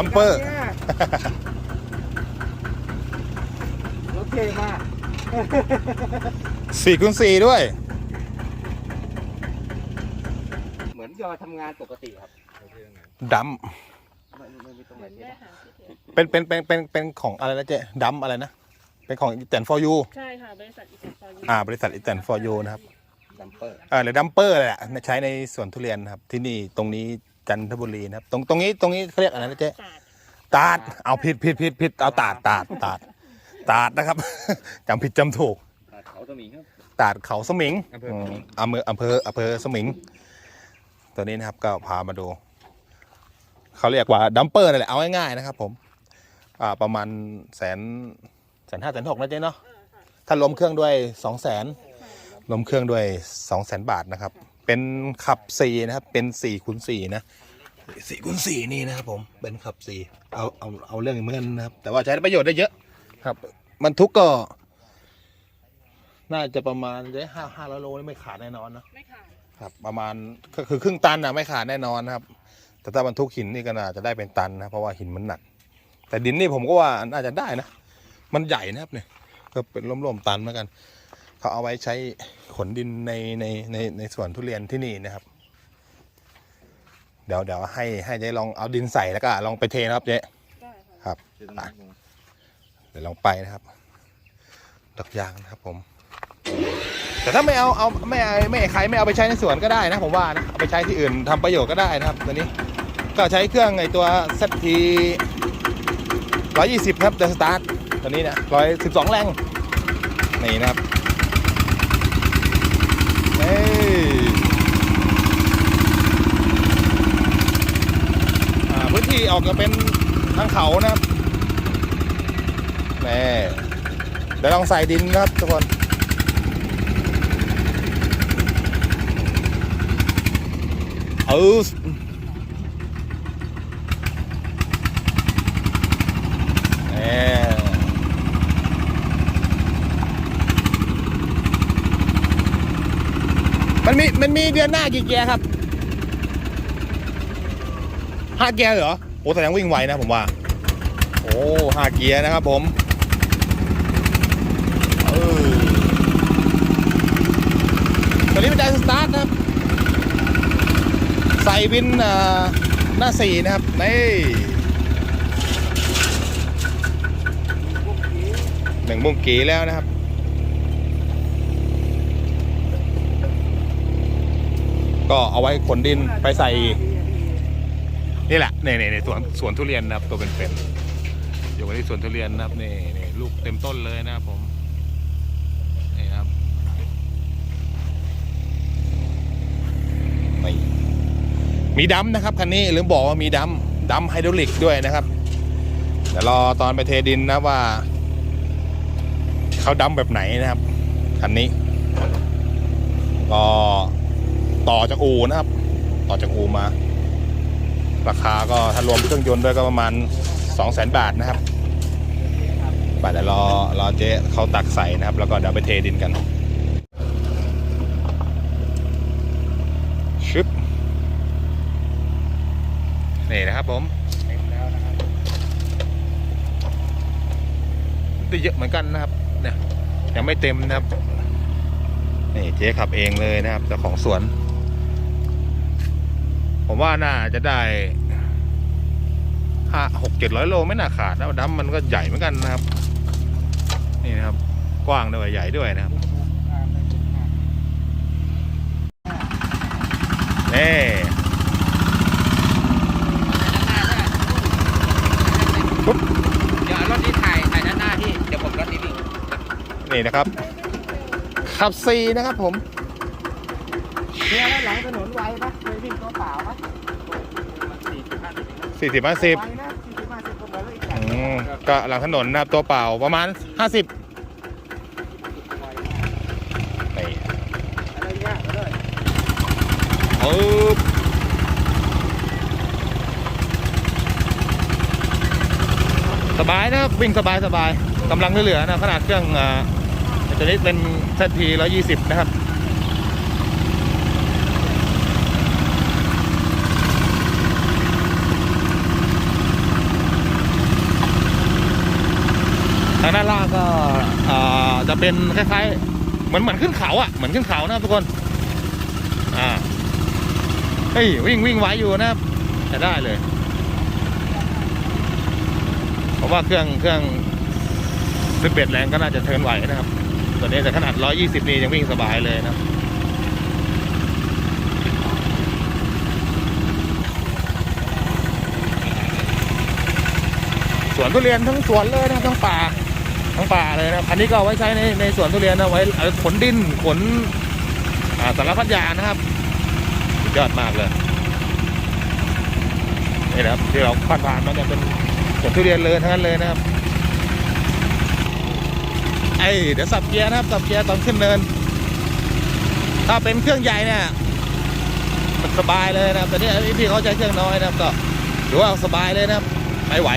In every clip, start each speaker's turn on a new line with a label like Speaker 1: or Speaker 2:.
Speaker 1: ดัมเปอร์
Speaker 2: รถเท่มาก
Speaker 1: สี่คูณสี่ด้วย
Speaker 2: เหมือนยอทำงานปกติครับ
Speaker 1: ดัม
Speaker 2: ไม่ไม่ไม่ตรงไหน
Speaker 3: เหมือน
Speaker 2: เท่
Speaker 3: ได้หาที่เห็น
Speaker 1: เป็นเป็นเป็นเป็นเป็นของอะไรนะเจ๊ดัมอะไรนะ เป็นของอีแตนฟอร์ยู
Speaker 3: ใช่ค่ะบริษัทอีกฟอร์ยู
Speaker 1: อ่า บริษัทอีแตนฟอร์ยูนะครับ
Speaker 2: ดัมเปอร์
Speaker 1: เออหรือดัมเปอร์แหละใช้ในสวนทุเรียนนะครับ ที่นี่ตรงนี้ จันทบุรีนะครับ ตรงตรงนี้ตรงนี้เขาเรียกอะไรนะเจ๊
Speaker 3: ตาด
Speaker 1: ตาดเอาผิดผิดผิดผิดเอาตาดตาดตาดตาดนะครับ จำผิดจำถูก
Speaker 2: ตัดเขาตะหมีครับ
Speaker 1: ตาดเขาสมิง
Speaker 2: อำเภอสมิง
Speaker 1: อำเภออำเภออำเภอสมิง ตัวนี้นะครับก็พามาดู เขาเรียกว่าดัมเปอร์นั่นแหละ เอาง่ายๆนะครับผม อ่าประมาณแสนแสนห้าแสนหกนะเจ๊เนาะ
Speaker 3: อ่าค่ะ
Speaker 1: ถ้ารวมเครื่องด้วยสองแสน
Speaker 3: ค่ะ
Speaker 1: รวมเครื่องด้วยสองแสนบาทนะครับ เป็นขับสี่นะครับ เป็นสี่คูณสี่นะสี่คูณสี่นี่นะครับผมเป็นขับสี่เอาเอาเอาเรื่องเหมือนกันนะครับ แต่ว่าใช้ประโยชน์ได้เยอะครับบรรทุกก็ น่าจะประมาณได้ห้าห้าร้อยโลนี่ไม่ขาดแน่นอนนะ
Speaker 3: ไม่ขาด
Speaker 1: ครับ ประมาณก็คือครึ่งตันนะไม่ขาดแน่นอนนะครับ แต่ถ้าบรรทุกหินนี่ก็น่าจะได้เป็นตันนะเพราะว่าหินมันหนัก แต่ดินนี่ผมก็ว่าน่าจะได้นะมันใหญ่นะครับเนี่ยก็เป็นร่วมๆตันเหมือนกัน เขาเอาไว้ใช้ ขนดินในในในในสวนทุเรียนที่นี่นะครับ เดี๋ยวเดี๋ยวให้ให้เจ๊ลองเอาดินใส่แล้วก็ลองไปเทนะครับเจ๊
Speaker 3: ได้ค่ะ
Speaker 1: ครับไปเดี๋ยวลองไปนะครับดอกยางนะครับผม แต่ถ้าไม่เอาเอาไม่เอาไม่ใครไม่เอาไปใช้ในสวนก็ได้นะผมว่านะเอาไปใช้ที่อื่นทำประโยชน์ก็ได้นะครับตัวนี้ก็ใช้เครื่องไอตัว ZT 120ครับเดสตาร์ทตัวนี้เนี่ย112แรงนี่นะครับเอ้ยอ่าพื้นที่ ออกจะเป็นทางเขานะครับแม่เดี๋ยวลองใส่ดินครับทุกคนเออมมันมี มันมีเดือนหน้ากี่เกียร์ครับห้าเกียร์เหรอ อ้แสดงวิ่งไวนะผมว่า โอ้ห้าเกียร์นะครับผมเออตัวนี้เป็นไดสตาร์ทนะครับ ใส่วินหน้าสี่นะครับ นี่หนึ่งมุงกีแล้วนะครับก็เอาไว้ขนดินไปใส่ นี่แหละนี่นี่นี่สวนสวนทุเรียนนะครับตัวเป็นๆอยู่กันที่สวนทุเรียนนะครับนี่นี่ลูกเต็มต้นเลยนะครับผมนี่ครับนี่มีดัมนะครับคันนี้ลืมบอกว่ามีดัมดัมไฮดรอลิกด้วยนะครับเดี๋ยวรอตอนไปเทดินนะว่าเขาดัมแบบไหนนะครับคันนี้ก็ต่อจากอูนะครับ ต่อจากอูมา ราคาก็ถ้ารวมเครื่องยนต์ด้วยก็ประมาณ 2 0 0 0 0 0 บาทนะครับบาทเดี๋ยวรอรอเจ๊เขาตักใส่นะครับ แล้วก็เดี๋ยวไปเทดินกันชึบนี่นะครับผม
Speaker 2: เต็มแล้วนะครับ
Speaker 1: ได้เยอะเหมือนกันนะครับเนี่ยยังไม่เต็มนะครับนี่เจ๊ขับเองเลยนะครับเจ้าของสวน ผมว่าน่าจะได้ห้าหกเจ็ดร้อยโลไม่น่าขาดนะดัมมันก็ใหญ่เหมือนกันนะครับ นี่นะครับ กว้างด้วยใหญ่ด้วยนะครับนี่
Speaker 2: เดี๋ยวรถนี้ถ่ายถ่ายด้านหน้าที่ เดี๋ยวผมรถนี้
Speaker 1: นี่นะครับขับซีนะครับผม
Speaker 2: เนี่ยแล้วหลังถนนไวปะเคยวิ่งตัวเปล่าปะสี่สิบห้าสิบ
Speaker 1: สี่สิบห้าสิบ
Speaker 2: ไวนะสี่สิบห้าสิบก็เหมือนรถอีกคัน
Speaker 1: อืมก็หลังถนนนะครับตัวเปล่าประมาณห้าสิบ
Speaker 2: ไว
Speaker 1: นี่
Speaker 2: อะไรเงี้ยก็เลย
Speaker 1: ปึ๊บสบายนะครับวิ่งสบายสบายกำลังเหลือๆนะขนาดเครื่องอ่าตัวนี้เป็น ZT 120 นะครับางด้านล่างก็จะเป็นคล้ายๆเหมือนเหมือนขึ้นเขาอะเหมือนขึ้นเขานะทุกคนอ่าเฮ้ยวิ่งวิ่งไหวอยู่นะครับจะได้เลยเพราะว่าเครื่องเครื่องสิบเอ็ดแรงก็น่าจะเทินไหวนะครับตัวนี้แต่ขนาด120นี่ยังวิ่งสบายเลยนะครับสวนทุเรียนทั้งสวนเลยนะทั้งป่า ทั้งป่าเลยนะครับ อันนี้ก็เอาไว้ใช้ในในสวนทุเรียนนะไว้ขนดินขนอ่าสารพัดยานะครับสุดยอดมากเลยนี่นะครับที่เราผ่านผ่านมาเนี่ยเป็นสวนทุเรียนเลยทั้งนั้นเลยนะครับไอเดี๋ยวสับเกียร์นะครับสับเกียร์ตอนขึ้นเนิน ถ้าเป็นเครื่องใหญ่เนี่ยมันสบายเลยนะครับแต่นี่พี่เขาใช้เครื่องน้อยนะครับก็ถือว่าสบายเลยนะครับไม่ไหว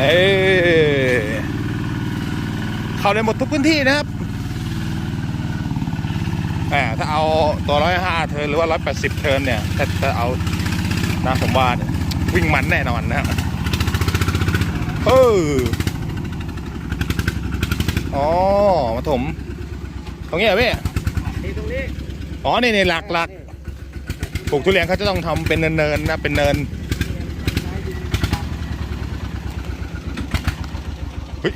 Speaker 1: นี่เข้าได้หมดทุกพื้นที่นะครับแหมถ้าเอาตัวร้อยห้าเทิร์นหรือว่าร้อยแปดสิบเทิร์นเนี่ยถ้าถ้าเอานะผมว่าเนี่ยวิ่งมันแน่นอนนะครับเอออ๋อมาถม ตรงนี้เหรอพี่
Speaker 2: นี่ตรงนี้
Speaker 1: อ๋อ นี่นี่หลักหลักปลูกทุเรียนเขาจะต้องทำเป็นเนินๆนะ เป็นเนิน เฮ้ย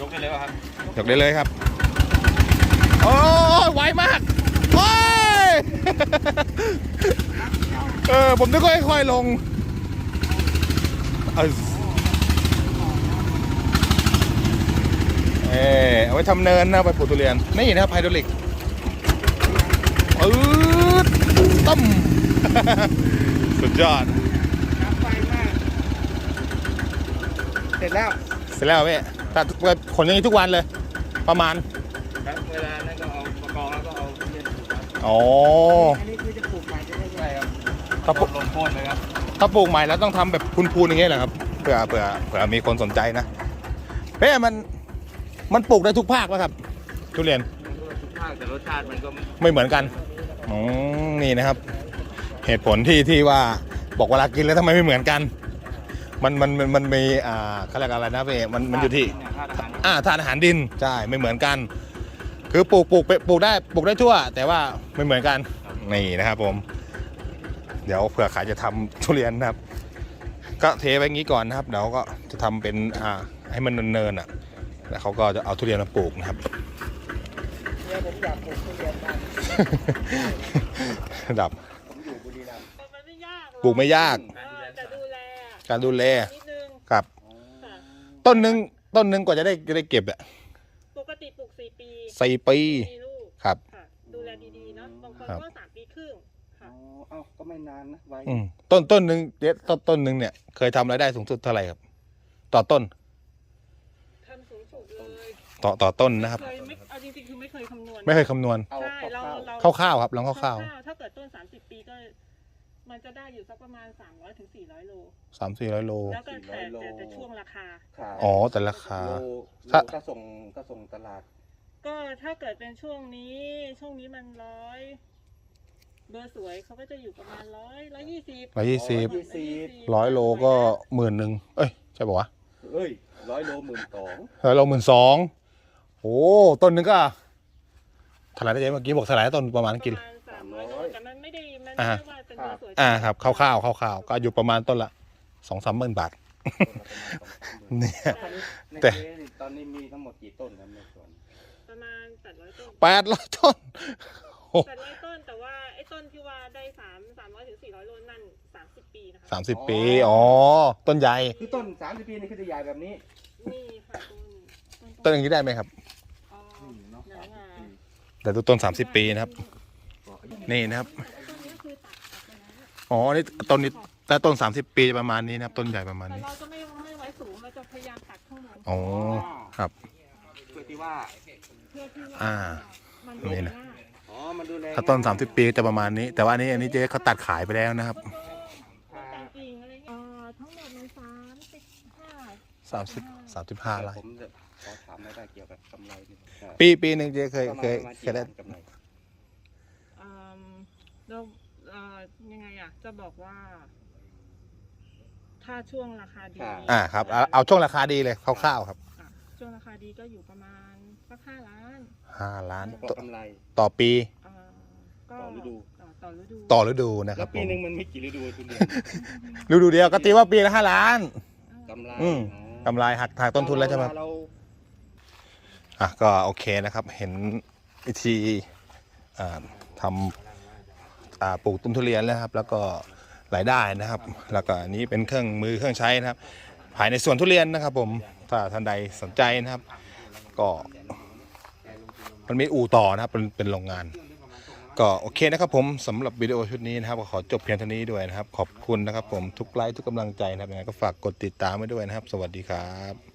Speaker 2: ยกได้เลยครับ
Speaker 1: ยกได้เลยครับ โอ้ยไวมากโอ้ยเออผมนึกว่าค่อยๆลงเออเออเอาไว้ทำเนินนะไปปลูกทุเรียนนี่นะครับไฮดรอลิกอืดต้มสุดยอด
Speaker 2: น้ำไฟมาก เสร็จแล้ว
Speaker 1: เสร็จแล้วพี่แต่ขนอย่างนี้ทุกวันเลย ประมาณ
Speaker 2: ครับเวลานั้นก็เอาประกอบแล้วก็เอาเย็นถูกครับ
Speaker 1: อ๋อ
Speaker 2: อันนี้คือจะปลูกใหม่จะได้ไงครับ
Speaker 1: ถ้าปลูก
Speaker 2: ลงโค่นเลยครับ
Speaker 1: ถ้าปลูกใหม่แล้วต้องทำแบบพูนๆอย่างเงี้ยเหรอครับเผื่อเผื่อเผื่อมีคนสนใจนะเฮ้ยมันมันปลูกได้ทุกภาคป่ะครับ ทุเรียน
Speaker 2: ทุกภาคแต่รสชาติมันก็
Speaker 1: ไม่เหมือนกันอ๋อนี่นะครับ เหตุผลที่ที่ว่าบอกเวลากินแล้วทำไมไม่เหมือนกัน มันมันมันมันมีอ่าเขาเรียกอะไรนะพี่มันมันอยู่ที่
Speaker 2: ธาตุอาหาร
Speaker 1: อ่าธาตุอาหารดินใช่ไม่เหมือนกัน คือปลูกปลูกปลูกได้ปลูกได้ทั่ว แต่ว่าไม่เหมือนกันนี่นะครับผม เดี๋ยวเผื่อขายจะทำทุเรียนนะครับ ก็เทไว้งี้ก่อนนะครับเดี๋ยวก็จะทำเป็นอ่าให้มันเนินๆอะแล้วเขาก็จะเอาทุเรียนมาปลูกนะครับ
Speaker 2: เนี่ยผมอยากปลูกทุเรียนบ้าง
Speaker 1: ดับ
Speaker 2: ผมอยู่บุรีรัมย์
Speaker 3: มันไม่ยากหรอ
Speaker 1: ปลูกไม่ยาก
Speaker 3: เออแต่ดูแลอะ
Speaker 1: การดูแล
Speaker 3: นิดนึง
Speaker 1: ครับ
Speaker 3: ค่ะ
Speaker 1: ต้นหนึ่งต้นหนึ่งกว่าจะได้ได้เก็บอะ
Speaker 3: ปกติปลูกสี่ปี
Speaker 1: สี่ปี
Speaker 3: มีลูก
Speaker 1: ครับ
Speaker 3: ค่ะ ดูแลดีๆเนาะบางคน
Speaker 1: ครับ
Speaker 3: ก็สามปีครึ่ง
Speaker 2: อ๋
Speaker 3: ค่ะ
Speaker 2: อเอ้าก็ไม่นานนะไว้
Speaker 1: อืมต้นต้นหนึ่งเดี๋ยวต้นต้นหนึ่งเนี่ยเคยทำรายได้สูงสุดเท่าไหร่ครับ ต่อต้น
Speaker 3: ทำสูงสุดเลย
Speaker 1: ต่อต่อต้นนะครับ
Speaker 3: เคยไม่เอาจริงๆคือไม่เคยคำนวณ
Speaker 1: ไม่เคยคำนวณ
Speaker 2: เอา
Speaker 3: ใช่เรา
Speaker 2: ข้าว
Speaker 3: เรา
Speaker 1: คร่าวๆครับลองคร่าว
Speaker 3: ๆถ้าเกิดต้น30ปีก็ มันจะได้อยู่สักประมาณ300ถึง400โล
Speaker 1: ๆสามสี่ร้อยโล
Speaker 3: แล้วก็แต่แต่แต่ช่วงราคา
Speaker 2: ขาย
Speaker 1: อ๋อ แต่ราคา
Speaker 2: โลโล
Speaker 1: ถ้า
Speaker 2: ก็ส่งก็ส่งตลาด
Speaker 3: ก็ถ้าเกิดเป็นช่วงนี้ช่วงนี้มันร้อยเบอร์สวยเขาก็จะอยู่ประมาณร้อยร้อยยี่สิบ
Speaker 1: ร้อยยี่สิบ
Speaker 2: 120
Speaker 1: ร้อยโลก็หมื่นหนึ่งเอ้ย ใช่ปะวะ
Speaker 2: เอ้ยร้อยโลหมื่นสอง
Speaker 1: ร้อยโลหมื่นสองโอ้ต้นหนึงก็เท่าไหร่นะเจ๊เมื่อกี้บอกเท่าไหร่นะต้นประมาณกี่
Speaker 3: ประมาณสามร้อยโลแต่มันไม่ได้มัน
Speaker 1: อ่า
Speaker 3: ไม่ได้ว่าเป็นเบอร์สวย
Speaker 1: อ่าครับคร่าวๆคร่าวๆก็อยู่ประมาณต้นละสองสามหมื่นบาทเนี่ย แต่
Speaker 2: ในเจ๊นี่ตอนนี้มีทั้งหมดกี่ต้นครับในสวน
Speaker 3: ประมาณแปดร้อยต้น
Speaker 1: แปดร้อยต้น
Speaker 3: แปดร้อยต้นแต่ว่าไอ้ต้นที่ว่าได้สามสามร้อยถึงสี่ร้อยโลนั่นสามสิบปีนะคะ
Speaker 1: สามสิบปี อ๋อ ต้นใหญ่
Speaker 2: คือต้นสามสิบปีนี่คือจะใหญ่แบบนี้
Speaker 3: นี่ค่ะต้น
Speaker 1: ต้นอย่างนี้ได้ไหมครับ
Speaker 3: อ๋อ
Speaker 2: เนาะ
Speaker 3: เดี๋ยวนะ
Speaker 1: แต่ดูต้นสามสิบปีนะครับ นี่นะครับ
Speaker 3: ต้นนี้คือตัดตัดไปแล้ว
Speaker 1: อ๋อ นี่ต้นนี้แต่ต้นสามสิบปีจะประมาณนี้นะครับ ต้นใหญ่ประมาณ
Speaker 3: แต่
Speaker 1: นี้
Speaker 3: เราจะไม่ไม่ไว้สูงเราจะพยายามตัดข้างบน
Speaker 1: อ๋อ ครับ
Speaker 2: เพื่อที่ว่า
Speaker 3: เพื่อที่ว่า
Speaker 1: อ่า
Speaker 3: มัน
Speaker 1: นี่
Speaker 3: ดู
Speaker 1: นะ
Speaker 3: ง่าย
Speaker 2: อ๋อ มันดูแล
Speaker 1: ถ้าต้นสามสิบปีจะประมาณนี้ แต่ว่าอันนี้อันนี้เจ๊เขาตัดขายไปแล้วนะครับ
Speaker 3: แต่งกิ่งอะไรเงี้ยเอ่อทั้งหมดมันสามสิบห้า
Speaker 1: สามสิบสามสิบห้าไร่
Speaker 2: ผมจะขอถามรายได้เกี่ยวกับกำไรนิดนึง
Speaker 1: ปีปีหนึ่งเจ๊เคย
Speaker 2: ประมาณ
Speaker 1: เคย
Speaker 2: ประมาณ
Speaker 1: เคยได้
Speaker 2: กี่ล้านกำไร
Speaker 3: อืม เราเอ่อยังไงอะ จะบอกว่า ถ้าช่วงราคาดี
Speaker 1: อ่าครับเอาเอาช่วงราคาดีเลยคร่าวๆครับ
Speaker 3: อะช่วงราคาดีก็อยู่ประมาณสักห้าล้าน
Speaker 1: ห้าล้าน
Speaker 2: พอ
Speaker 1: ต่อกำ
Speaker 2: ไร
Speaker 1: ต่อปี
Speaker 3: เอ่อก็
Speaker 2: ต่อฤดู
Speaker 3: ต่อต่อฤดู
Speaker 1: ต่อฤดูนะค
Speaker 2: แล้
Speaker 1: รั
Speaker 2: ว
Speaker 1: บผ
Speaker 2: ปี
Speaker 1: ม
Speaker 2: หนึ่งมันมีกี่ฤดูคุณเดือน
Speaker 1: ฤดูเดียวก็ตีว่าปีละห้าล้าน
Speaker 2: กำไร
Speaker 1: อืม กำไรหักทางต้นทุนแล้วใช่ไหมครับ
Speaker 2: เรา
Speaker 1: อะก็โอเคนะครับเห็นวิธีอ่าทำ อ่าปลูกต้นทุเรียนแล้วครับ แล้วก็รายได้นะครับ แล้วก็อันนี้เป็นเครื่องมือเครื่องใช้นะครับ ภายในสวนทุเรียนนะครับ ผมถ้าท่านใดสนใจนะครับ ก็มันมีอู่ต่อนะครับเป็นเป็นโรงงาน ก็โอเคนะครับผมสำหรับวิดีโอชุดนี้นะครับก็ขอจบเพียงเท่านี้ด้วยนะครับ ขอบคุณนะครับ ผมทุกไลค์ทุกกำลังใจนะครับยังไงก็ฝากกดติดตามไว้ด้วยนะครับ สวัสดีครับ